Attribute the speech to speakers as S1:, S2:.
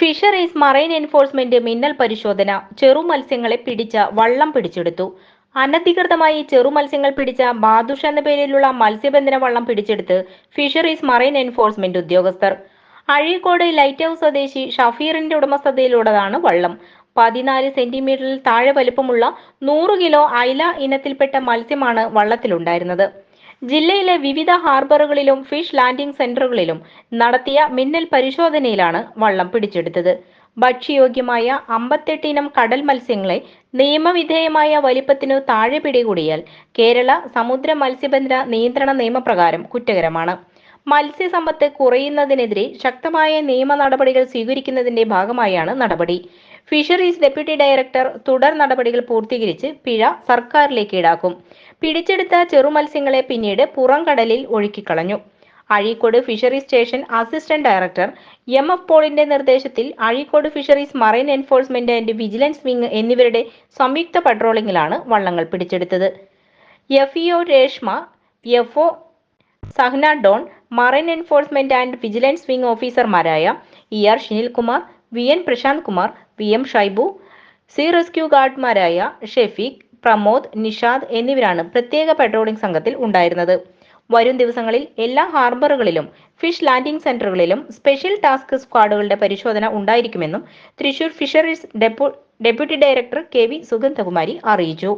S1: Fisheries marine enforcement മിന്നൽ പരിശോധന. ചെറു മത്സ്യങ്ങളെ പിടിച്ച വള്ളം പിടിച്ചെടുത്തു. അനധികൃതമായി ചെറു മത്സ്യങ്ങൾ പിടിച്ച ബാദുഷ എന്ന പേരിലുള്ള മത്സ്യബന്ധന വള്ളം പിടിച്ചെടുത്ത് ഫിഷറീസ് മറൈൻ എൻഫോഴ്സ്മെന്റ് ഉദ്യോഗസ്ഥർ. അഴീക്കോട് ലൈറ്റ് ഹൗസ് സ്വദേശി ഷഫീറിന്റെ ഉടമസ്ഥതയിലുള്ളതാണ് വള്ളം. പതിനാല് സെന്റിമീറ്ററിൽ താഴെ വലുപ്പമുള്ള നൂറ് കിലോ അയല ഇനത്തിൽപ്പെട്ട മത്സ്യമാണ് വള്ളത്തിലുണ്ടായിരുന്നത്. ജില്ലയിലെ വിവിധ ഹാർബറുകളിലും ഫിഷ് ലാൻഡിംഗ് സെന്ററുകളിലും നടത്തിയ മിന്നൽ പരിശോധനയിലാണ് വള്ളം പിടിച്ചെടുത്തത്. ഭക്ഷ്യയോഗ്യമായ അമ്പത്തെട്ടിനം കടൽ മത്സ്യങ്ങളെ നിയമവിധേയമായ വലിപ്പത്തിനു താഴെ പിടികൂടിയാൽ കേരള സമുദ്ര മത്സ്യബന്ധന നിയന്ത്രണ നിയമപ്രകാരം കുറ്റകരമാണ്. മത്സ്യസമ്പത്ത് കുറയുന്നതിനെതിരെ ശക്തമായ നിയമ നടപടികൾ സ്വീകരിക്കുന്നതിന്റെ ഭാഗമായാണ് നടപടി. ഫിഷറീസ് ഡെപ്യൂട്ടി ഡയറക്ടർ തുടർ നടപടികൾ പൂർത്തീകരിച്ച് പിഴ സർക്കാരിലേക്ക് ഈടാക്കും. പിടിച്ചെടുത്ത ചെറുമത്സ്യങ്ങളെ പിന്നീട് പുറംകടലിൽ ഒഴുക്കിക്കളഞ്ഞു. Azhikode fishery station assistant director M F പോളിന്റെ നിർദ്ദേശത്തിൽ Azhikode fisheries marine enforcement and vigilance wing എന്നിവരുടെ സംയുക്ത പട്രോളിംഗിലാണ് വള്ളങ്ങൾ പിടിച്ചെടുത്തത്. F E O Reshma F O Sahna Don marine enforcement and vigilance wing ഓഫീസർമാരായ E R Shinilkumar V N Prashanth Kumar V M Shaibu C rescue ഗാർഡ്മാരായ Shefeeq Pramod Nishad എന്നിവരാണ് പ്രത്യേക patrolling സംഘത്തിൽ ഉണ്ടായിരുന്നത്. വരും ദിവസങ്ങളിൽ എല്ലാ ഹാർബറുകളിലും ഫിഷ് ലാൻഡിംഗ് സെന്ററുകളിലും സ്പെഷ്യൽ ടാസ്ക് സ്ക്വാഡുകളുടെ പരിശോധന ഉണ്ടായിരിക്കുമെന്നും Thrissur fisheries deputy director K V Sugandhakumari അറിയിച്ചു.